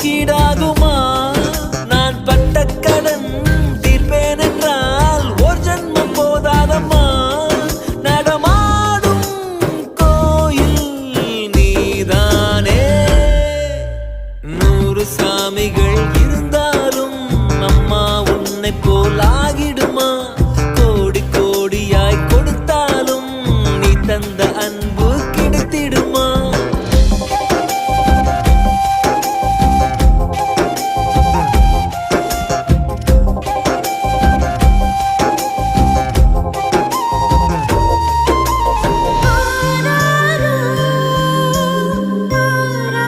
தூக்கிடாகுமா நான் பட்ட கடன் தீர்ப்பேன் என்றால் ஒரு ஜென்மம் போதாதம்மா? நடமாடும் கோயில் நீதானே. நூறு சாமிகள் இருந்தாலும் அம்மா உன்னை போல்